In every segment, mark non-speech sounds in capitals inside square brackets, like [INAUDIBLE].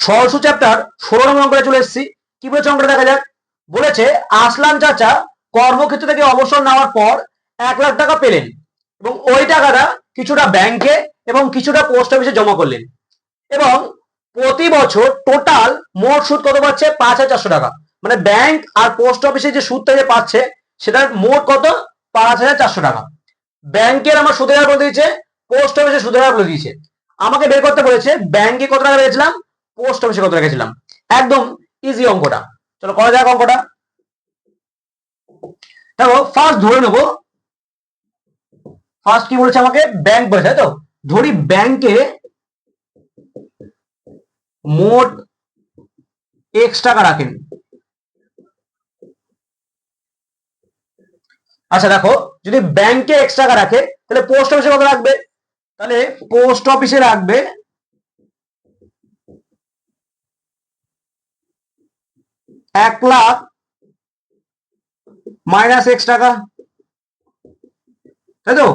সরস্ব chapter ষোলো নম্বর অঙ্কটা চলে এসেছি। কি বলেছে অঙ্কটা দেখা যাক? বলেছে, আসলাম চাচা, কর্মক্ষেত্র থেকে অবসর নেওয়ার পর এক লাখ টাকা পেলেন এবং ওই টাকাটা কিছুটা ব্যাংকে এবং কিছুটা পোস্ট অফিসে জমা করলেন। এবং প্রতি বছর টোটাল মোট সুদ কত পাচ্ছে? পাঁচ হাজার চারশো টাকা। মানে ব্যাংক আর পোস্ট অফিসে যে সুদটা যে পাচ্ছে, সেটার মোট কত? পাঁচ হাজার চারশো টাকা। ব্যাংকের আমার সুদের হার বলে দিয়েছে পোস্ট অফিসে সুদের হার বলে দিয়েছে। আমাকে বের করতে বলেছে ব্যাংকে কত টাকা রেখেছিলাম পোস্ট অফিসে কত রেখেছিলাম। একদম ইজি অঙ্কটা। চলো করা যাক অঙ্কটা। দেখো ফার্স্ট ধরে নেব। ফার্স্ট কি বলেছে আমাকে? ব্যাংক বলেছে, তাই তো? ধরি ব্যাংকে মোট এক্স টাকা রাখেন। আচ্ছা দেখো, যদি ব্যাংকে এক্স টাকা রাখে, তাহলে পোস্ট অফিসে কত রাখবে? তাহলে পোস্ট অফিসে রাখবে এক লাখ মাইনাস এক্স টাকা। তাই তো?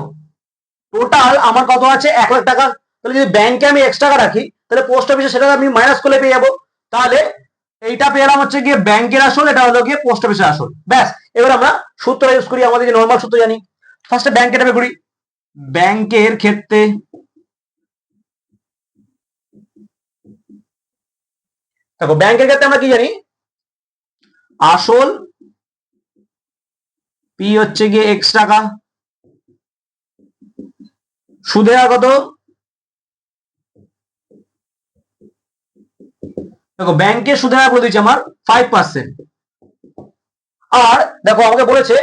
টোটাল আমার কত আছে? এক লাখ টাকা। তাহলে যদি ব্যাংকে আমি এক্স টাকা রাখি, তাহলে পোস্ট অফিসে সেটা আমি মাইনাস করলে পেয়ে যাব। তাহলে এইটা পেলাম হচ্ছে গিয়ে ব্যাংকের আসল, এটা হলো গিয়ে পোস্ট অফিসের আসল। ব্যাস, এবার আমরা সূত্র ইউজ করি, আমাদের যে নর্মাল সূত্র জানি। ফার্স্টে ব্যাংকের টাকা করি ব্যাংকের ক্ষেত্রে দেখো ব্যাংকের ক্ষেত্রে আমরা কি জানি? আসল পি হচ্ছে গিয়ে এক্স টাকা। হার কত দেখো ব্যাংকে সুদের হার দিচ্ছে আমার ফাইভ পার্সেন্ট আর দেখো, আমাকে বলেছে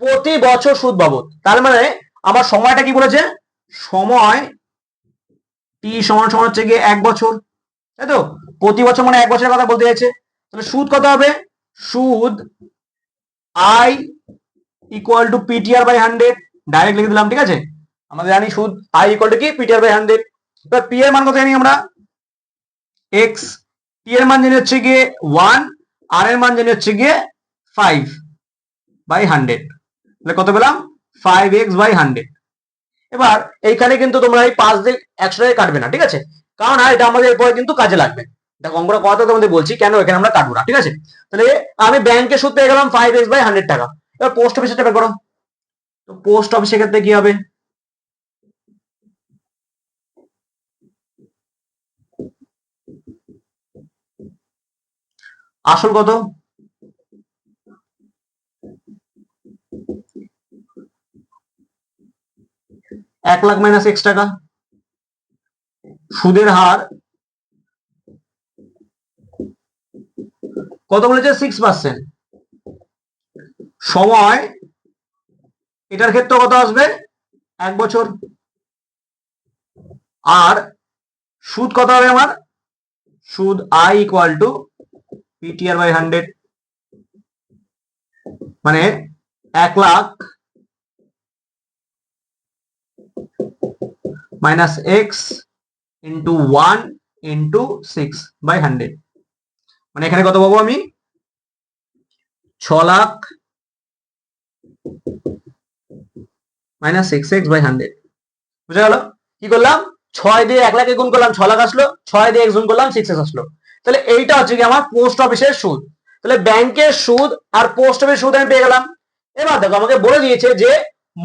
প্রতি বছর সুদ বাবদ। তার মানে আমার সময়টা কি বলেছে? সময় টি সমান সমান হচ্ছে গিয়ে এক বছর। তাই তো? প্রতি বছর মানে এক বছরের কথা বলতে চাইছে। তাহলে সুদ কত হবে? সুদ I equal to P T R by hundred direct লিখে দিলাম, ঠিক আছে? আমাদের জানি সুদ আই ইকুয়াল টু কি? পিটিআর বাই হান্ড্রেড এবার পি এর মান কত জানি আমরা? এক্স পি এর মান জানি হচ্ছে গিয়ে ওয়ান আর এর মান জানি হচ্ছে গিয়ে ফাইভ বাই হান্ড্রেড তাহলে কত পেলাম? ফাইভ এক্স বাই হান্ড্রেড এবার এইখানে কিন্তু তোমরা এই পাঁচ দিক একশো টাকা কাটবে না, ঠিক আছে? কারণ এটা আমাদের এরপরে কিন্তু কাজে লাগবে। দেখো অঙ্কটা কথা তোমাদের বলছি কেন এখানে আমরা কাটবো না, ঠিক আছে? তাহলে আমি ব্যাংকে সুদ পেয়ে গেলাম ফাইভ এক্স বাই হান্ড্রেড টাকা। এবার পোস্ট অফিসে টাকা করো। তো পোস্ট অফিসের ক্ষেত্রে কি হবে? আসল কত? এক লাখ মাইনাস এক্স টাকা। সুদের হার কত বলেছে? সিক্স পার্সেন্ট সময়, এটার ক্ষেত্রে কত আসবে? এক বছর। আর সুদ কত হবে আমার? সুদ I equal to PTR by hundred মানে এক lakh minus X into one into six by hundred মানে এখানে কত পাবো আমি? ছ lakh minus six X by hundred বুঝা গেল? কি করলাম? ছয় দিয়ে এক লাখে গুণ করলাম, ছ লাখ আসলো। ছয় দিয়ে এক্স গুণ করলাম সিক্স এক্স আসলো। তাহলে এইটা হচ্ছে কি আমার পোস্ট অফিসের সুদ। তাহলে ব্যাংকের সুদ আর পোস্ট অফিসের সুদ আমি পেয়ে গেলাম। এবার দেখো, আমাকে বলে দিয়েছে যে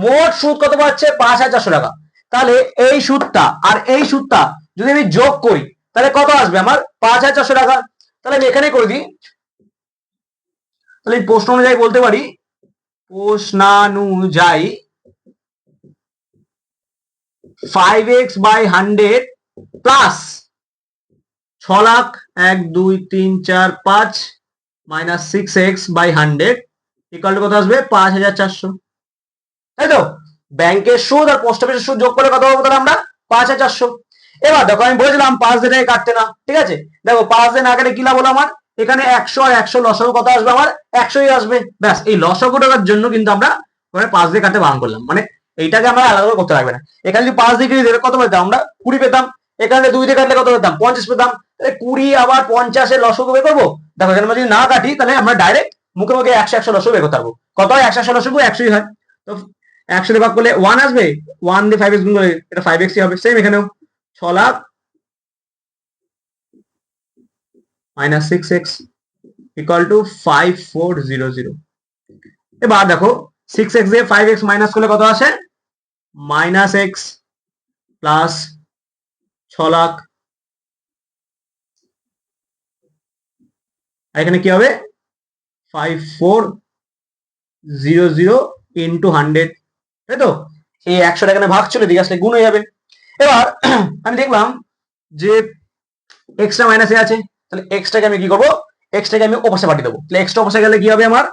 মোট সুদ কত পাচ্ছে? পাঁচ হাজার চারশো টাকা। তাহলে এই সুদটা আর এই সুদটা যদি আমি যোগ করি, তাহলে কত আসবে আমার? পাঁচ হাজার চারশো টাকা। তাহলে আমি এখানে করে দিই। তাহলে প্রশ্ন অনুযায়ী বলতে পারি, প্রশ্নানুযায়ী five X by hundred plus ছ লাখ এক, দুই, তিন, চার, পাঁচ minus six X by hundred equal কত আসবে? পাঁচ হাজার চারশো। তাই তো? ব্যাংকের সুদ আর পোস্ট অফিসের সুদ যোগ করে কত পাবো তাহলে আমরা? পাঁচ হাজার চারশো। এবার দেখো, আমি বলেছিলাম পাঁচ দিনে কাটতে না, ঠিক আছে? দেখো, পাঁচ দিন আগে কি লাভ হলো আমার? এখানে একশো আর একশো লসগু কত আসবে আমার, একশোই আসবে। ব্যাস, এই লসগু টাকার জন্য কিন্তু আমরা ওখানে পাঁচ দিয়ে কাটতে বারণ করলাম। মানে এইটাকে আমরা আলাদা করে করতে লাগবে না। এখানে যদি পাঁচ দিয়ে কেটে কত পেতাম আমরা? কুড়ি পেতাম। এখানে দুই দিয়ে কাটলে কত পেতাম? পঞ্চাশ পেতাম। কুড়ি আবার পঞ্চাশের লসগু বের করব? দেখো, এখানে যদি না কাটি, তাহলে আমরা ডাইরেক্ট মুখে মুখে একশো একশো লসগু বের করতে পারব। কত হয়? একশো একশো লসগু একশোই হয়। তো একশো ভাগ করলে ওয়ান আসবে? ওয়ান দিয়ে ফাইভ এক্স গুণ করলে এটা ফাইভ এক্সই হবে। সেম এখানেও। ছ lakh minus six X equal to five four zero zero এবার দেখো সিক্স এক্স দিয়ে ফাইভ এক্স মাইনাস করলে কত আসে? মাইনাস এক্স প্লাস ছ লাখ এখানে কি হবে? Five four zero zero into hundred তাই তো? এই একশোটা এখানে ভাগ চলে, দিকে আসলে গুণ হয়ে যাবে। এবার আমি দেখলাম যে এক্সট্রা মাইনাসে আছে, তাহলে এক্সট্রাকে আমি কি করব? এক্সট্রাকে আমি ওপাশে পাঠিয়ে দেবো। তাহলে এক্সট্রা ওপাশে গেলে কি হবে আমার?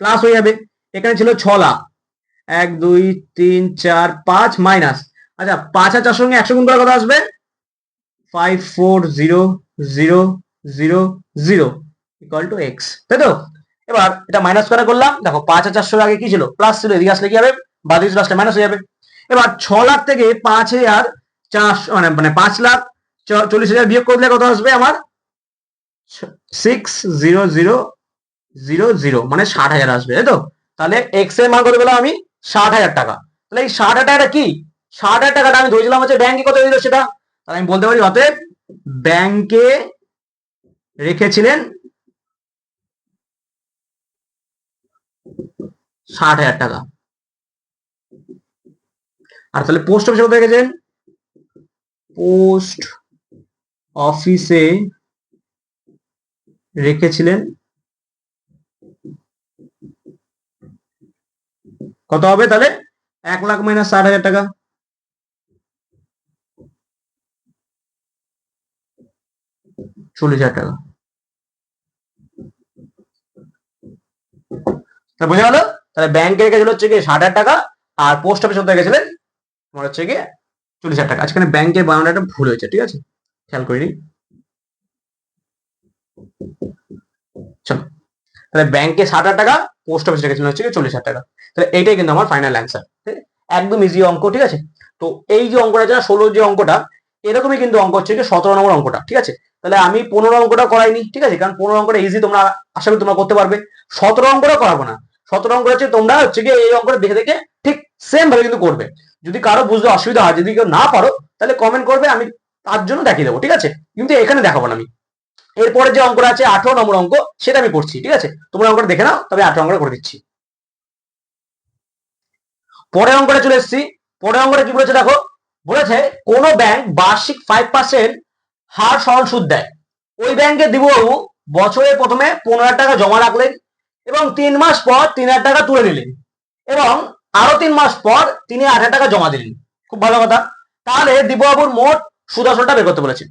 প্লাস হয়ে যাবে। এখানে ছিল ছ লাখ। এক, দুই, তিন, চার, পাঁচ মাইনাস আচ্ছা পাঁচ আর চারশোর সঙ্গে একশো গুণ করে কত আসবে। Five four zero zero zero zero equal to X তাই তো? এবার এটা মাইনাস করে করলাম। দেখো, পাঁচ আর চারশোর আগে কি ছিল? প্লাস ছিল, এদিকে আসলে কি হবে? বাদ আসলে মাইনাস হয়ে যাবে। এবার ছ লাখ থেকে পাঁচ হাজার চারশো মানে মানে পাঁচ লাখ চল্লিশ হাজার বিয়োগ করলে কত আসবে আমার? Six zero zero zero zero মানে ষাট হাজার আসবে, তাই তো? তাহলে এক্সের মান কত পেলাম আমি? ষাট হাজার টাকা। তাহলে এই ষাট হাজার টাকাটা কি? ষাট হাজার টাকাটা আমি ধরেছিলাম হচ্ছে ব্যাংকে কত দিল সেটা? তাহলে আমি বলতে পারি অতএব ব্যাংকে রেখেছিলেন ষাট হাজার টাকা। আর তাহলে পোস্ট অফিসে কত রেখেছেন? পোস্ট অফিসে রেখেছিলেন কত হবে তাহলে? এক লাখ মাইনাস ষাট হাজার টাকা। চল্লিশ হাজার টাকা। বোঝা গেল? তাহলে ব্যাংকে রেখেছিল হচ্ছে কি ষাট হাজার টাকা, আর পোস্ট অফিস হতে গেছিলেন তোমার হচ্ছে গিয়ে চল্লিশ হাজার টাকা। আজকে ব্যাংকের বানানোটা ভুল হয়েছে, ঠিক আছে? খেয়াল করিনি। চলো, তাহলে ব্যাংকে ষাট হাজার টাকা পোস্ট অফিস রেখেছিলেন হচ্ছে চল্লিশ হাজার টাকা। তাহলে এইটাই কিন্তু আমার ফাইনাল অ্যান্সার একদম ইজি অঙ্ক, ঠিক আছে? তো এই যে অঙ্কটা যেটা ষোলো যে অঙ্কটা, এরকমই কিন্তু অঙ্ক হচ্ছে যে সতেরো নম্বর অঙ্কটা, ঠিক আছে? তাহলে আমি পনেরো অঙ্কটা করাইনি, ঠিক আছে? কারণ পনেরো অঙ্কটা ইজি তোমরা, আশা করি তোমরা করতে পারবে। সতেরো অঙ্কটা করাবো না। সতেরো অঙ্ক হচ্ছে তোমরা হচ্ছে গিয়ে এই অঙ্কটা দেখে দেখে ঠিক সেম ভাবে কিন্তু করবে। যদি কারও বুঝতে অসুবিধা হয়, যদি কেউ না পারো, তাহলে কমেন্ট করবে, আমি তার জন্য দেখিয়ে দেবো, ঠিক আছে? কিন্তু এখানে দেখাবো না আমি। এরপরে যে অঙ্কটা আছে, আঠারো নম্বর অঙ্ক, সেটা আমি করছি, ঠিক আছে? তোমরা অঙ্কটা দেখে নাও, তবে আঠারো অঙ্কটা করে দিচ্ছি। পরের অঙ্কটা চলে এসেছি। পরের অঙ্কটা কি বলেছে দেখো? বলেছে, কোন ব্যাংক বার্ষিক ফাইভ পার্সেন্ট হার সরল সুদ দেয়। ওই ব্যাংকে দিববাবু বছরের প্রথমে পনেরো টাকা জমা রাখলেন এবং তিন মাস পর তিন হাজার টাকা তুলে নিলেন। এবং আরও তিন মাস পর তিনি আট হাজার টাকা জমা দিলেন। খুব ভালো কথা। তাহলে দিববাবুর মোট সুদ বের করতে বলেছেন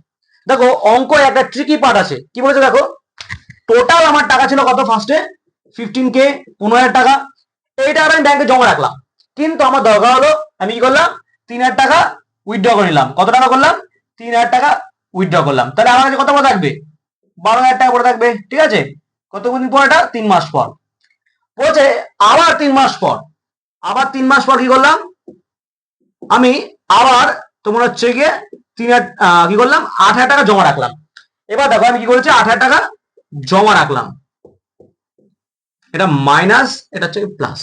দেখো, অঙ্ক একটা ট্রিকি পার্ট আছে। কি বলেছে দেখো? টোটাল আমার টাকা ছিল কত ফার্স্টে ফিফটিন কে পনেরো হাজার টাকা। এইটা আমি ব্যাংকে জমা রাখলাম। কিন্তু আমার দরকার হলো, আমি কি করলাম? তিন হাজার টাকা উইথড্র করে নিলাম। কত টাকা করলাম? তিন হাজার টাকা উইথড্র করলাম। তাহলে আমার কাছে কত পড়ে থাকবে? বারো হাজার টাকা পড়ে থাকবে। ঠিক আছে? কতদিন পর এটা? তিন মাস পর। বলছে, আবার তিন মাস পর। আবার তিন মাস পর কি করলাম? আমি আবার তোমার হচ্ছে গিয়ে তিন কি করলাম? আট হাজার টাকা জমা রাখলাম। এবার দেখো আমি কি করেছি? আট হাজার টাকা জমা রাখলাম। এটা মাইনাস এটা হচ্ছে প্লাস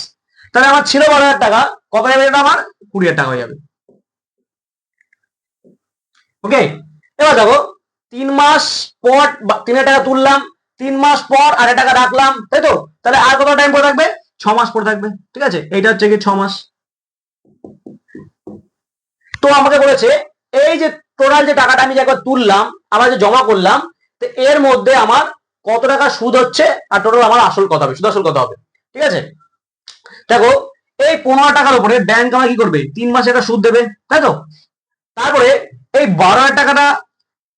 তাহলে আমার ছিল বারো হাজার টাকা। কত যাবে এটা আমার? কুড়ি হাজার টাকা হয়ে যাবে। ওকে এবার দেখো, তিন মাস পর তিন টাকা তুললাম, তিন মাস পর হাজার টাকা রাখলাম, তাই তো? তাহলে আর কত টাইম পরে থাকবে? ছ মাস পরে থাকবে, ঠিক আছে? এইটা হচ্ছে কি ছ মাস তো আমাকে বলেছে, এই যে টোটাল যে টাকাটা আমি যে তুললাম আবার যে জমা করলাম, তো এর মধ্যে আমার কত টাকা সুদ হচ্ছে আর টোটাল আমার আসল কত হবে, সুদ আসল কত হবে, ঠিক আছে? দেখো, এই পনেরো টাকার উপরে ব্যাংক আমার কি করবে? তিন মাসে একটা সুদ দেবে, তাই তো? তারপরে এই বারো টাকাটা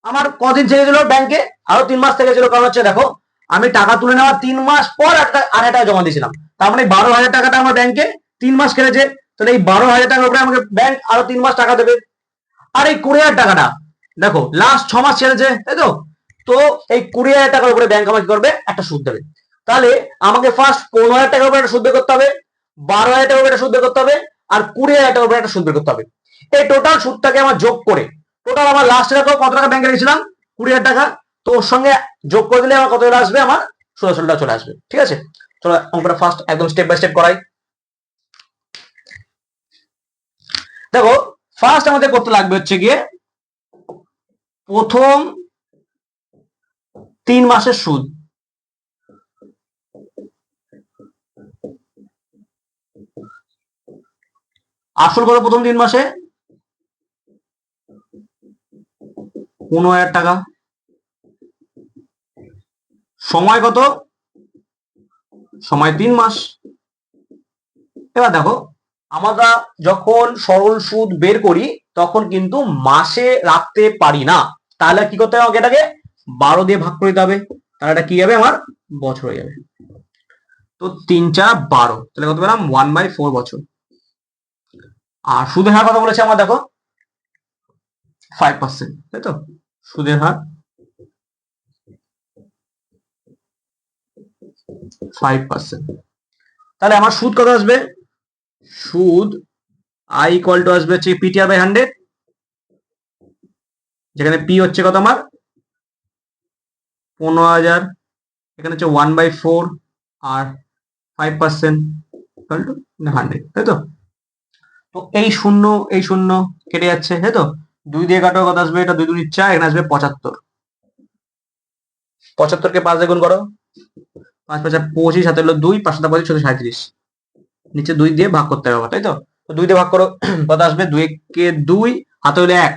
আমার কদিন থেকে ছিল ব্যাংকে আরও তিন মাস থেকে ছিল কারণ হচ্ছে দেখো আমি টাকা তুলে নেওয়ার তিন মাস পর একটা আড়াই টাকা জমা দিয়েছিলাম। তার মানে বারো হাজার টাকাটা আমার ব্যাংকে তিন মাস কেটেছে তাহলে এই বারো হাজার টাকার উপরে আমাকে ব্যাংক আরও তিন মাস টাকা দেবে। আর এই কুড়ি হাজার টাকাটা, দেখো লাস্ট ছ মাস ছেড়েছে তাই তো? তো এই কুড়ি হাজার টাকার উপরে ব্যাংক আমাকে করবে? একটা সুদ দেবে। তাহলে আমাকে ফার্স্ট পনেরো হাজার টাকার উপরে একটা সুদ করতে হবে, বারো হাজার টাকার উপরে একটা সুদ করতে হবে, আর কুড়ি হাজার টাকার উপরে একটা সুদ করতে হবে। এই টোটাল সুদটাকে আমার যোগ করে টোটাল আমার লাস্ট টাকা কত টাকা ব্যাংকে রেখেছিলাম? কুড়ি হাজার টাকা। তো ওর সঙ্গে যোগ করে দিলে আমার কত চলে আসবে? আমার ষোলো ষোলোটা চলে আসবে। ঠিক আছে? চলো অঙ্কটা ফার্স্ট একদম স্টেপ বাই স্টেপ করাই। দেখো ফার্স্ট আমাদের করতে লাগবে হচ্ছে গিয়ে প্রথম তিন মাসের সুদ। আসল কত প্রথম তিন মাসে? পনেরো হাজার টাকা। সময় কত? সময় তিন মাস। এবার দেখো, আমরা যখন সরল সুদ বের করি, তখন কিন্তু মাসে রাখতে পারি না। তাহলে কি করতে হবে এটাকে বারো দিয়ে ভাগ করে দিতে হবে। তাহলে এটা কি হবে? আমার বছর হয়ে যাবে। তো তিন চার বারো। তাহলে কত পেলাম? ওয়ান বাই ফোর বছর। আর সুদের হার কথা বলেছে আমার, দেখো ফাইভ পার্সেন্ট তাই তো? সুদের হার ফাইভ পার্সেন্ট তাহলে আমার সুদ কত আসবে? সুদ আই ইকুয়াল টু আসবে হচ্ছে পিটিআর বাই হান্ড্রেড যেখানে পি হচ্ছে কত আমার? পনেরো হাজার, এখানে হচ্ছে one by four R five percent equal to hundred তাই তো? তো এই শূন্য এই শূন্য কেটে যাচ্ছে, তাই তো? দুই দিয়ে কাটো, কত আসবে? এটা দুই দুই চার, এখানে আসবে পঁচাত্তর। পঁচাত্তরকে পাঁচ দিয়ে গুণ করো। পাঁচ পাঁচ পঁচিশ হাতে হলো দুই পাঁচ সাথে পঁচিশ সাঁত্রিশ নিচে দুই দিয়ে ভাগ করতে হবে তাই তো? তো দুই দিয়ে ভাগ করো, [CLEARS THROAT] কত আসবে? দুই কে দুই, হাতে হলো এক।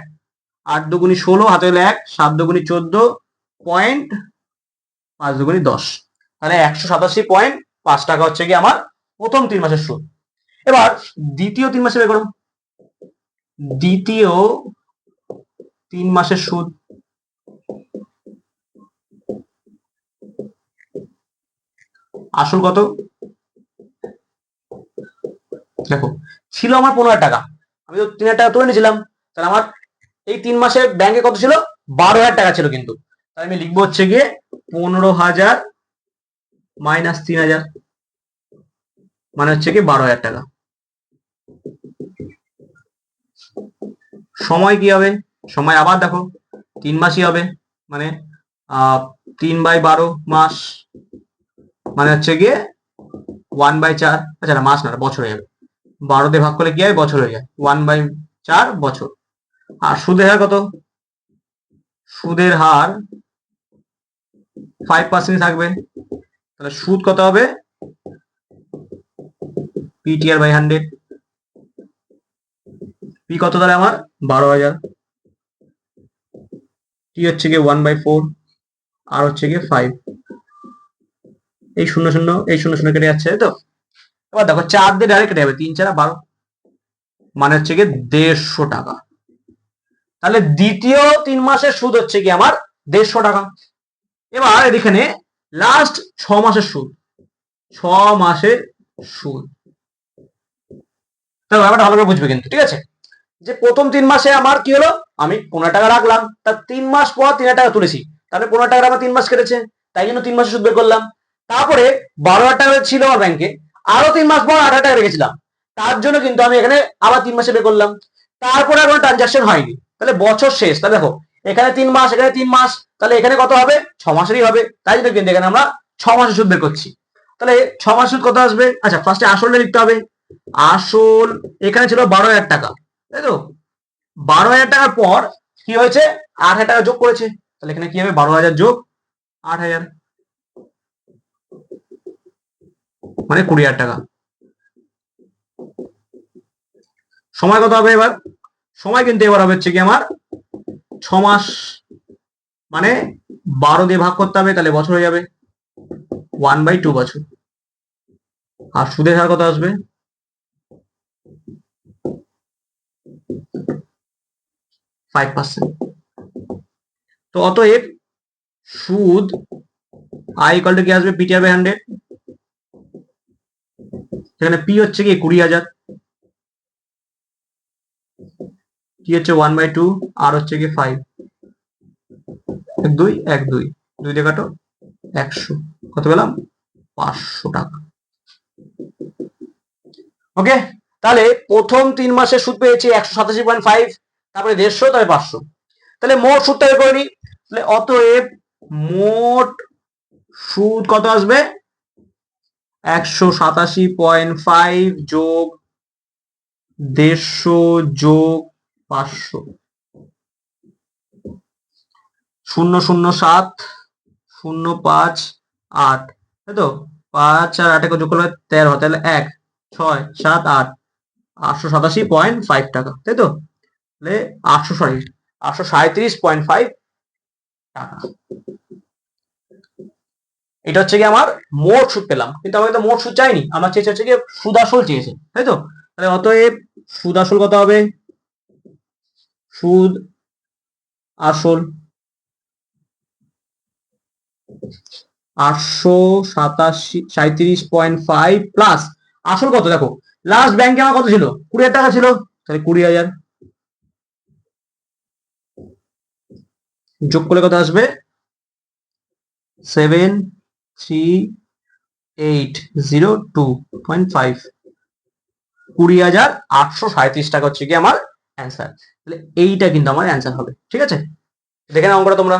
আট দুগুনি ষোলো, হাতে হলো এক, সাত দুগুনি চোদ্দ, পয়েন্ট পাঁচ দুগুনি দশ। তাহলে একশো সাতাশি পয়েন্ট পাঁচ টাকা হচ্ছে কি আমার প্রথম তিন মাসের সুদ। এবার দ্বিতীয় তিন মাসে বের করো। দ্বিতীয় তিন মাসের সুদ আসল কত? দেখো, ছিল আমার পনেরো টাকা। আমি তো তিন হাজার টাকা তুলে নিয়েছিলাম। তাহলে আমার এই তিন মাসে ব্যাংকে কত ছিল? বারো হাজার টাকা ছিল কিন্তু। তাহলে আমি লিখব হচ্ছে গিয়ে পনেরো হাজার মাইনাস তিন হাজার। মানে হচ্ছে কি বারো হাজার টাকা। সময় কি হবে? সময় আবার দেখো, তিন মাসই হবে। মানে তিন বাই বারো মাস মানে হচ্ছে গিয়ে ওয়ান বাই চার আচ্ছা না, মাস না, বছর হয়ে যাবে। বারো দিয়ে ভাগ করলে কি হয়? বছর হয়ে যায়। ওয়ান বাই চার, বছর। আর সুদের হার কত? সুদের হার ফাইভ পার্সেন্ট থাকবে। তাহলে সুদ কত হবে? পিটিআর বাই হান্ড্রেড পি কত তাহলে আমার? বারো হাজার। টি হচ্ছে গিয়ে ওয়ান বাই ফোর আর হচ্ছে গিয়ে ফাইভ এই শূন্য শূন্য, এই শূন্য শূন্য কেটে যাচ্ছে তো? এবার দেখো, চার দিয়ে ডাইরেক্ট কেটে যাবে, তিন, চার বারো। মানে হচ্ছে গিয়ে দেড়শো টাকা। তাহলে দ্বিতীয় তিন মাসের সুদ হচ্ছে কি আমার? দেড়শো টাকা। এবার এখানে লাস্ট ছ মাসের সুদ। ছ মাসের সুদ। তাহলে ব্যাপারটা ভালো করে বুঝবে কিন্তু, ঠিক আছে? যে প্রথম তিন মাসে আমার কি হলো? আমি পনেরো টাকা রাখলাম। তার তিন মাস পর তিন হাজার টাকা তুলেছি। তাহলে পনেরো টাকা আমার তিন মাস কেটেছে। তাই জন্য তিন মাসে সুদ বের করলাম। তারপরে বারো হাজার টাকা ছিল আমার ব্যাংকে আরও তিন মাস পর আট হাজার টাকা রেখেছিলাম। তার জন্য কিন্তু আমি এখানে আবার তিন মাসে বের করলাম। তারপরে আর কোনো ট্রানজাকশন হয়নি। তাহলে বছর শেষ। তাহলে দেখো, এখানে তিন মাস, এখানে তিন মাস, তাহলে এখানে কত হবে? ছ মাসেরই হবে। তাই জন্য কিন্তু এখানে আমরা ছ মাসের সুদ বের করছি। তাহলে ছ মাস সুদ কত আসবে? আচ্ছা ফার্স্টে আসলটা লিখতে হবে। আসল এখানে ছিল বারো হাজার টাকা। তাই তো? বারো হাজার টাকার পর কি হয়েছে? আট হাজার টাকা যোগ করেছে। তাহলে এখানে কি হবে? বারো হাজার যোগ আট হাজার। মানে কুড়ি হাজার টাকা। সময় কত হবে এবার? সময় কিন্তু এবার হবে হচ্ছে কি আমার ছ মাস মানে বারো দিয়ে ভাগ করতে হবে, তাহলে বছর হয়ে যাবে। ওয়ান বাই টু বছর। আর সুদের হার কত আসবে? ফাইভ পার্সেন্ট তো অতএব সুদ আই ইকাল টু কি আসবে? পিটিআর বাই হান্ড্রেড সেখানে পি হচ্ছে কি কুড়ি হাজার। কি হচ্ছে ওয়ান বাই টু আর হচ্ছে কি ফাইভ দুই, এক দুই। দুই দিয়ে কাটো, একশো। কত পেলাম? পাঁচশো টাকা। ওকে তাহলে প্রথম তিন মাসে সুদ পেয়েছি একশো সাতাশি পয়েন্ট ফাইভ তারপরে দেড়শো, তারপরে পাঁচশো। তাহলে মোট সুদটা বের করে নিই তাহলে অতএব মোট সুদ কত আসবে? একশো সাতাশি পয়েন্ট ফাইভ যোগ দেড়শো যোগ পাঁচশো। শূন্য শূন্য সাত, শূন্য পাঁচ, আট। তাই তো? পাঁচ আর আটে যোগ করলে তেরো তাহলে এক, ছয়, সাত, আট। আটশো সাতাশি পয়েন্ট ফাইভ টাকা, তাই তো? তাহলে আটশো, সরি, আটশো সাঁত্রিশ পয়েন্ট ফাইভ টাকা। এটা হচ্ছে কি আমার মোট সুদ পেলাম। কিন্তু আমাকে তো মোট সুদ চাইনি, আমার চেয়েছে হচ্ছে কি সুদ আসল চেয়েছে, তাই তো? তাহলে অতএব সুদ আসল কত হবে? সুদ আসল আটশো সাতাশি সাঁত্রিশ পয়েন্ট ফাইভ প্লাস। আসল কত দেখো লাস্ট ব্যাংকে আমার কত ছিল? কুড়ি হাজার টাকা ছিল। তাহলে কুড়ি হাজার যোগ করলে কত আসবে? Seven three eight zero two point five কুড়ি হাজার আটশো টাকা হচ্ছে আমার অ্যান্সার তাহলে এইটা কিন্তু আমার অ্যান্সার হবে। ঠিক আছে? দেখে নাও অঙ্কটা তোমরা।